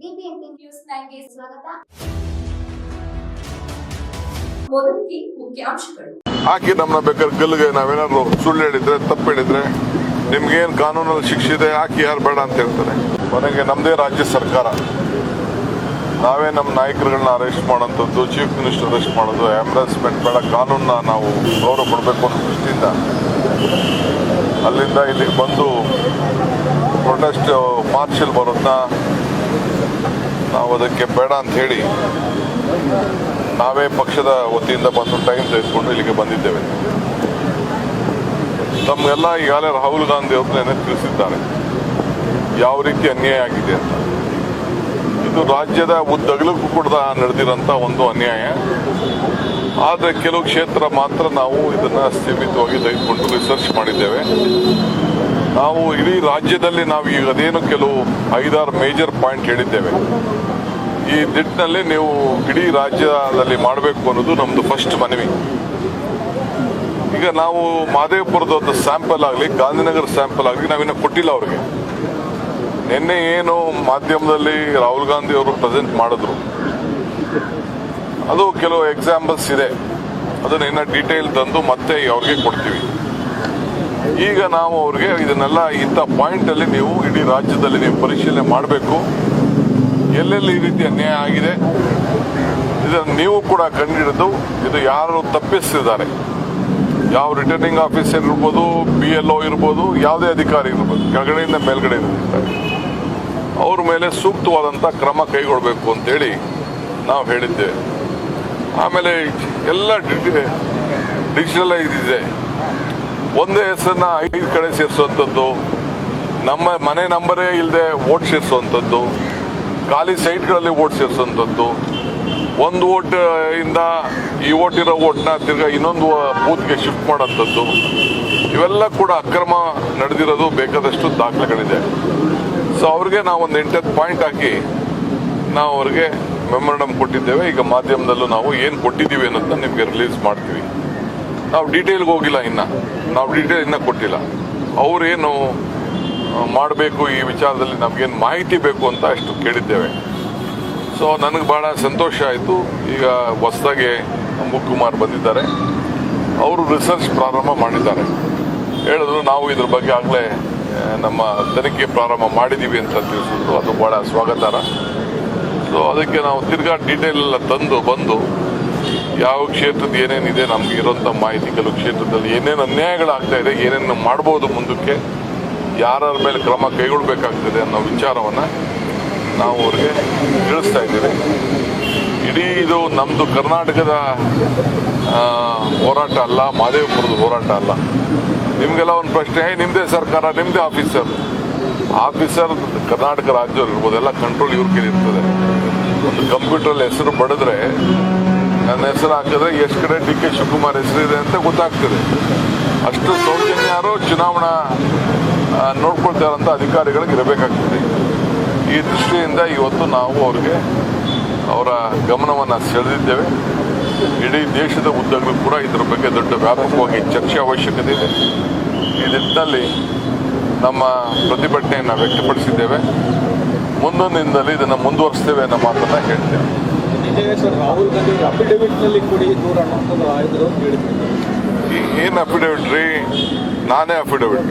News ಸ್ವಾಗತ. ಮೊದಲಿಗೆ ಮುಖ್ಯಾಂಶಗಳು. ಹಾಕಿ ನಮ್ಮನ್ನ ಬೇಕಾದ್ರೆ ಗಲ್ಲಿಗೆ ನಾವೇನಾದ್ರು ಸುಳ್ಳು ಹೇಳಿದ್ರೆ, ತಪ್ಪು ಹೇಳಿದ್ರೆ, ನಿಮ್ಗೇನು ಕಾನೂನಲ್ಲಿ ಶಿಕ್ಷೆ ಇದೆ, ಹಾಕಿ ಯಾರು ಬೇಡ ಅಂತ ಹೇಳ್ತಾರೆ. ಕೊನೆಗೆ ನಮ್ಮದೇ ರಾಜ್ಯ ಸರ್ಕಾರ. ನಾವೇ ನಮ್ಮ ನಾಯಕರುಗಳನ್ನ ಅರೆಸ್ಟ್ ಮಾಡೋಂಥದ್ದು ಚೀಫ್ ಮಿನಿಸ್ಟರ್ ಅರೆಸ್ಟ್ ಮಾಡೋದು ಎಂಬ್ರಾಸ್ಮೆಂಟ್ ಬೇಡ ಕಾನೂನನ್ನ ನಾವು ಗೌರವ ಕೊಡಬೇಕು ಅನ್ನೋ ದೃಷ್ಟಿಯಿಂದ ಅಲ್ಲಿಂದ ಇಲ್ಲಿಗೆ ಬಂದು ಪ್ರೊಟೆಸ್ಟ್ ಮಾರ್ಚಲ್ಲಿ ಬರೋದನ್ನ ನಾವು ಅದಕ್ಕೆ ಬೇಡ ಅಂತ ಹೇಳಿ ನಾವೇ ಪಕ್ಷದ ವತಿಯಿಂದ ಬಂದು ಟೈಮ್ ತೆಗೆದುಕೊಂಡು ಇಲ್ಲಿಗೆ ಬಂದಿದ್ದೇವೆ. ತಮ್ಗೆಲ್ಲ ಈಗಾಗಲೇ ರಾಹುಲ್ ಗಾಂಧಿ ಅವ್ರನ್ನೇ ತಿಳಿಸಿದ್ದಾರೆ. ಯಾವ ರೀತಿ ಅನ್ಯಾಯ ಆಗಿದೆ ಅಂತ. ಇದು ರಾಜ್ಯದ ಉದ್ದಗಲಕ್ಕೂ ಕೂಡ ನಡೆದಿರೋಂಥ ಒಂದು ಅನ್ಯಾಯ. ಆದರೆ ಕೆಲವು ಕ್ಷೇತ್ರ ಮಾತ್ರ ನಾವು ಇದನ್ನು ಸೀಮಿತವಾಗಿ ತೆಗೆದುಕೊಂಡು ರಿಸರ್ಚ್ ಮಾಡಿದ್ದೇವೆ. ನಾವು ಇಡೀ ರಾಜ್ಯದಲ್ಲಿ ನಾವು ಈಗ ಅದೇನು ಕೆಲವು ಐದಾರು ಮೇಜರ್ ಪಾಯಿಂಟ್ ಹೇಳಿದ್ದೇವೆ. ಈ ನಿಟ್ಟಿನಲ್ಲಿ ನೀವು ಇಡೀ ರಾಜ್ಯದಲ್ಲಿ ಮಾಡಬೇಕು ಅನ್ನೋದು ನಮ್ದು ಫಸ್ಟ್ ಮನವಿ. ಈಗ ನಾವು ಮಾದೇವಪುರದ ಒಂದು ಸ್ಯಾಂಪಲ್ ಆಗಲಿ, ಗಾಂಧಿನಗರ ಸ್ಯಾಂಪಲ್ ಆಗಲಿ ನಾವಿನ್ನ ಕೊಟ್ಟಿಲ್ಲ ಅವ್ರಿಗೆ. ನಿನ್ನೆ ಏನು ಮಾಧ್ಯಮದಲ್ಲಿ ರಾಹುಲ್ ಗಾಂಧಿ ಅವರು ಪ್ರೆಸೆಂಟ್ ಮಾಡಿದ್ರು. ಅದು ಕೆಲವು ಎಕ್ಸಾಂಪಲ್ಸ್ ಇದೆ. ಅದನ್ನ ಇನ್ನ ಡೀಟೇಲ್ ತಂದು ಮತ್ತೆ ಅವ್ರಿಗೆ ಕೊಡ್ತೀವಿ. ಈಗ ನಾವು ಅವ್ರಿಗೆ ಇದನ್ನೆಲ್ಲ ಇಂಥ ಪಾಯಿಂಟ್ ಅಲ್ಲಿ ನೀವು ಇಡೀ ರಾಜ್ಯದಲ್ಲಿ ನೀವು ಪರಿಶೀಲನೆ ಮಾಡಬೇಕು. ಎಲ್ಲೆಲ್ಲಿ ಈ ರೀತಿ ಅನ್ಯಾಯ ಆಗಿದೆ, ಇದನ್ನು ನೀವು ಕೂಡ ಕಂಡುಹಿಡಿದು ಇದು ಯಾರು ತಪ್ಪಿಸ್ತಿದ್ದಾರೆ ಯಾವ ರಿಟರ್ನಿಂಗ್ ಆಫೀಸರ್ ಇರ್ಬೋದು ಬಿ ಎಲ್ ಒ ಇರ್ಬೋದು, ಯಾವುದೇ ಅಧಿಕಾರಿ ಇರ್ಬೋದು, ಕೆಳಗಡೆಯಿಂದ ಮೇಲ್ಗಡೆ ಅವ್ರ ಮೇಲೆ ಸೂಕ್ತವಾದಂಥ ಕ್ರಮ ಕೈಗೊಳ್ಳಬೇಕು ಅಂತೇಳಿ ನಾವು ಹೇಳಿದ್ದೇವೆ. ಆಮೇಲೆ ಎಲ್ಲ ಡಿಜಿಟಲೈಸ್ ಇದೆ. ಒಂದೇ ಹೆಸರನ್ನ ಐದು ಕಡೆ ಸೇರಿಸುವಂಥದ್ದು, ನಮ್ಮ ಮನೆ ನಂಬರೇ ಇಲ್ಲದೆ ಓಟ್ ಸೇರಿಸುವಂಥದ್ದು, ಖಾಲಿ ಸೈಟ್ಗಳಲ್ಲಿ ಓಟ್ ಸೇರಿಸುವಂಥದ್ದು, ಒಂದು ಓಟ್ ಇಂದ ಈ ಓಟ್ ಇರೋ ಓಟ್ನ ತಿರ್ಗಾ ಇನ್ನೊಂದು ಬೂತ್ಗೆ ಶಿಫ್ಟ್ ಮಾಡೋಂಥದ್ದು ಇವೆಲ್ಲ ಕೂಡ ಅಕ್ರಮ ನಡೆದಿರೋದು ಬೇಕಾದಷ್ಟು ದಾಖಲೆಗಳಿದೆ. ಸೊ ಅವ್ರಿಗೆ ನಾವು ಒಂದು ಎಂಟತ್ತು ಪಾಯಿಂಟ್ ಹಾಕಿ ನಾವು ಅವ್ರಿಗೆ ಮೆಮೊರಂಡಮ್ ಕೊಟ್ಟಿದ್ದೇವೆ. ಈಗ ಮಾಧ್ಯಮದಲ್ಲೂ ನಾವು ಏನು ಕೊಟ್ಟಿದ್ದೀವಿ ಅನ್ನೋದನ್ನ ನಿಮಗೆ ರಿಲೀಸ್ ಮಾಡ್ತೀವಿ. ನಾವು ಡೀಟೇಲ್ಗೆ ಹೋಗಿಲ್ಲ ಇನ್ನ. ನಾವು ಡೀಟೇಲ್ ಇನ್ನ ಕೊಟ್ಟಿಲ್ಲ. ಅವರೇನು ಮಾಡಬೇಕು ಈ ವಿಚಾರದಲ್ಲಿ ನಮಗೇನು ಮಾಹಿತಿ ಬೇಕು ಅಂತ ಅಷ್ಟು ಕೇಳಿದ್ದೇವೆ. ಸೊ ನನಗೆ ಭಾಳ ಸಂತೋಷ ಆಯಿತು. ಈಗ ಹೊಸದಾಗೆ ಕುಮಾರ್ ಬಂದಿದ್ದಾರೆ. ಅವರು ರಿಸರ್ಚ್ ಪ್ರಾರಂಭ ಮಾಡಿದ್ದಾರೆ. ಹೇಳಿದ್ರು ನಾವು ಇದ್ರ ಬಗ್ಗೆ ಆಗಲೇ ನಮ್ಮ ತನಿಖೆ ಪ್ರಾರಂಭ ಮಾಡಿದ್ದೀವಿ ಅಂತ ತಿಳಿಸಿದ್ರು. ಅದು ಭಾಳ ಸ್ವಾಗತಾರ ಸೊ ಅದಕ್ಕೆ ನಾವು ತಿರ್ಗಾ ಡೀಟೇಲ್ ಎಲ್ಲ ತಂದು, ಬಂದು ಯಾವ ಕ್ಷೇತ್ರದ ಏನೇನಿದೆ ನಮ್ಗೆ ಇರೋಂಥ ಮಾಹಿತಿ ಕೆಲವು ಕ್ಷೇತ್ರದಲ್ಲಿ ಏನೇನು ಅನ್ಯಾಯಗಳಾಗ್ತಾ ಇದೆ ಏನೇನು ಮಾಡ್ಬೋದು ಮುಂದಕ್ಕೆ ಯಾರ ಮೇಲೆ ಕ್ರಮ ಕೈಗೊಳ್ಬೇಕಾಗ್ತದೆ ಅನ್ನೋ ವಿಚಾರವನ್ನು ನಾವು ಅವ್ರಿಗೆ ತಿಳಿಸ್ತಾ ಇದ್ದೇವೆ. ಇಡೀ ಇದು ನಮ್ಮದು ಕರ್ನಾಟಕದ ಹೋರಾಟ ಅಲ್ಲ ಮಾದೇವಪುರದ ಹೋರಾಟ ಅಲ್ಲ. ನಿಮಗೆಲ್ಲ ಒಂದು ಪ್ರಶ್ನೆ "ಹೇ, ನಿಮ್ಮದೇ ಸರ್ಕಾರ ನಿಮ್ಮದೇ ಆಫೀಸರ್. ಆಫೀಸರ್ ಕರ್ನಾಟಕ ರಾಜ್ಯವ್ರು ಇರ್ಬೋದು ಎಲ್ಲ ಕಂಟ್ರೋಲ್ ಇವ್ರ ಕೈಲಿ ಇರ್ತದೆ. ಒಂದು ಕಂಪ್ಯೂಟ್ರಲ್ಲಿ ಹೆಸರು ಬಡಿದ್ರೆ ನನ್ನ ಹೆಸರು ಹಾಕಿದ್ರೆ ಎಷ್ಟು ಕಡೆ ಡಿ ಕೆ ಶಿವಕುಮಾರ್ ಹೆಸರಿದೆ ಅಂತ ಗೊತ್ತಾಗ್ತದೆ. ಅಷ್ಟು ಸೌಜನ್ಯರು ಚುನಾವಣಾ ನೋಡ್ಕೊಳ್ತಾರಂತ ಅಧಿಕಾರಿಗಳಿಗೆ ಇರಬೇಕಾಗ್ತದೆ. ಈ ದೃಷ್ಟಿಯಿಂದ ಇವತ್ತು ನಾವು ಅವ್ರಿಗೆ ಅವರ ಗಮನವನ್ನು ಸೆಳೆದಿದ್ದೇವೆ. ಇಡೀ ದೇಶದ ಉದ್ದಗಳು ಕೂಡ ಇದರ ಬಗ್ಗೆ ದೊಡ್ಡ ವ್ಯಾಪಕವಾಗಿ ಚರ್ಚೆ ಅವಶ್ಯಕತೆ ಇದೆ. ಈ ನಿಟ್ಟಿನಲ್ಲಿ ನಮ್ಮ ಪ್ರತಿಭಟನೆಯನ್ನು ವ್ಯಕ್ತಪಡಿಸಿದ್ದೇವೆ. ಮುಂದೊಂದಿನದಲ್ಲಿ ಇದನ್ನು ಮುಂದುವರಿಸ್ತೇವೆ ಅನ್ನೋ ಮಾತನ್ನು ಹೇಳ್ತೇವೆ ಸರ್ ರಾಹುಲ್ ಗಾಂಧಿ ಅಫಿಡವಿಟ್ನಲ್ಲಿ ಹೇಳಿದ್ರು. ಏನು ಅಫಿಡವಿಟ್ ರೀ? ನಾನೇ ಅಫಿಡವಿಟ್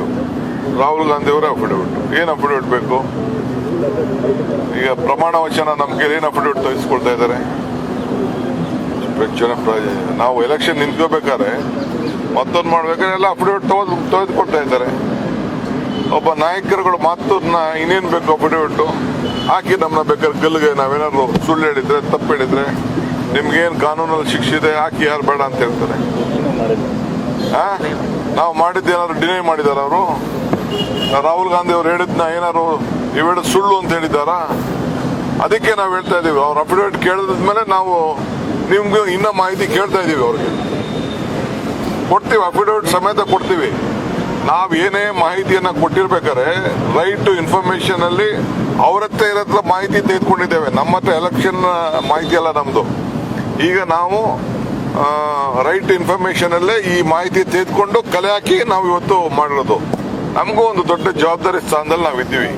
ರಾಹುಲ್ ಗಾಂಧಿ ಅವರೇ ಅಫಿಡವಿಟ್ ಏನು ಅಫಿಡವಿಟ್ ಬೇಕು? ಈಗ ಪ್ರಮಾಣ ವಚನ ನಮ್ಗೆ ಏನು ಅಫಿಡವಿಟ್ ತೋರಿಸ್ಕೊಳ್ತಾ ಇದ್ದಾರೆ? ನಾವು ಎಲೆಕ್ಷನ್ ನಿಂತ್ಕೋಬೇಕಾದ್ರೆ ಮತ್ತೊಂದು ಮಾಡ್ಬೇಕಾದ್ರೆ ಎಲ್ಲ ಅಫಿಡವಿಟ್ ತೋದ್ ತೆಗೆದುಕೊಳ್ತಾ ಇದ್ದಾರೆ. ಒಬ್ಬ ನಾಯಕರುಗಳು ಮಾತನ್ನ ಇನ್ನೇನು ಬೇಕು ಅಫಿಡವಿಟ್ ಹಾಕಿ ನಮ್ಮನ್ನ ಬೇಕಾದ್ರೆ ಗಲ್ಲಿಗೆ ನಾವೇನಾದ್ರು ಸುಳ್ಳು ಹೇಳಿದ್ರೆ, ತಪ್ಪು ಹೇಳಿದ್ರೆ ನಿಮ್ಗೇನು ಕಾನೂನಲ್ಲಿ ಶಿಕ್ಷೆ ಇದೆ, ಹಾಕಿ ಯಾರು ಬೇಡ ಅಂತ ಹೇಳ್ತಾರೆ. ನಾವು ಮಾಡಿದ್ದು ಏನಾದ್ರು ಡಿನೈ ಮಾಡಿದಾರ ಅವರು? ರಾಹುಲ್ ಗಾಂಧಿ ಅವ್ರು ಹೇಳಿದ್ನ ಏನಾದ್ರು ಇವೆರಡು ಸುಳ್ಳು ಅಂತ ಹೇಳಿದಾರ ಅದಕ್ಕೆ ನಾವು ಹೇಳ್ತಾ ಇದೀವಿ. ಅವ್ರ ಅಫಿಡವಿಟ್ ಕೇಳಿದ್ಮೇಲೆ ನಾವು ನಿಮ್ಗೆ ಇನ್ನ ಮಾಹಿತಿ ಕೇಳ್ತಾ ಇದೀವಿ ಅವ್ರಿಗೆ. ಕೊಡ್ತೀವಿ ಅಫಿಡವಿಟ್ ಸಮೇತ ಕೊಡ್ತೀವಿ. ನಾವು ಏನೇ ಮಾಹಿತಿಯನ್ನ ಕೊಟ್ಟಿರ್ಬೇಕಾದ್ರೆ ರೈಟ್ ಟು ಇನ್ಫಾರ್ಮೇಶನ್ ಅಲ್ಲಿ ಅವ್ರ ಹತ್ರ ಇರೋ ಹತ್ರ ಮಾಹಿತಿ ತೆಗೆದುಕೊಂಡಿದ್ದೇವೆ. ನಮ್ಮ ಹತ್ರ ಎಲೆಕ್ಷನ್ ಮಾಹಿತಿ ಅಲ್ಲ ನಮ್ದು. ಈಗ ನಾವು ರೈಟ್ ಇನ್ಫಾರ್ಮೇಶನ್ ಅಲ್ಲೇ ಈ ಮಾಹಿತಿ ತೆಗೆದುಕೊಂಡು ಕಲೆ ಹಾಕಿ ನಾವು ಇವತ್ತು ಮಾಡಿರೋದು. ನಮಗೂ ಒಂದು ದೊಡ್ಡ ಜವಾಬ್ದಾರಿ ಸ್ಥಾನದಲ್ಲಿ ನಾವು ಇದ್ದೀವಿ